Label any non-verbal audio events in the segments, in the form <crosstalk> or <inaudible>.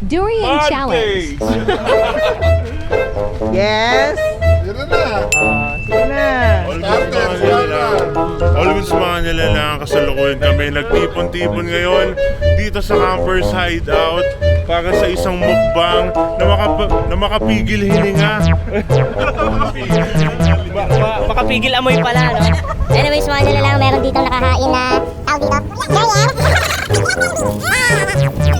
Durian Challenge. <laughs> Yes. Yun na. Oh, sige na. Always mga nilalang kasalukuyan kami. Nagtipon-tipon ngayon dito sa Campers Hideout para sa isang mukbang na, makap- na makapigil hininga. <laughs> Makapigil amoy pala, no? Anyways, mga nila lang, meron dito nakahain na tawag dito. <laughs>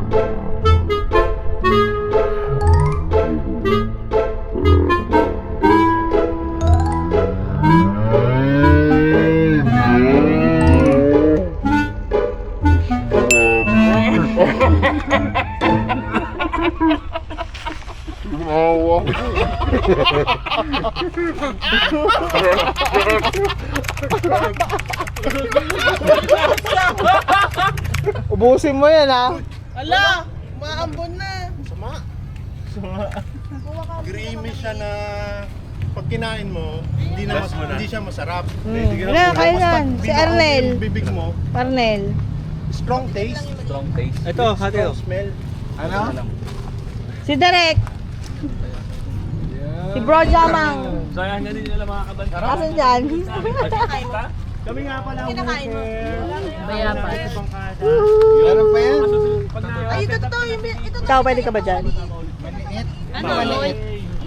<laughs> Ubusin mo yan ha. Ala! Maambon na. Creamy siya na pag kinain mo, hindi na mas, hindi siya masarap. Hmm. Wala, kain yan. Si Arnel. Bibig mo, Parnel. Strong taste, Ito, hati strong smell. Ano? Si Derek. Si Bro Jamang. Sayang na din nila mga kabanta. Asan dyan? Kami nga pala ang Kinakain mo? Bayapan. Meron pa yan? Ay, ito totoo. Ito Ikaw, pwede ka ba dyan? Ano?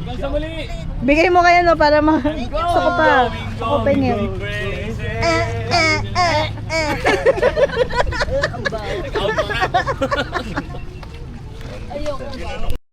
Hanggang sa muli! Bigay mo kaya no para ma... Gusto ko pa. Gusto ko pengil. Eh, eh, eh, eh. <laughs> Out na nga.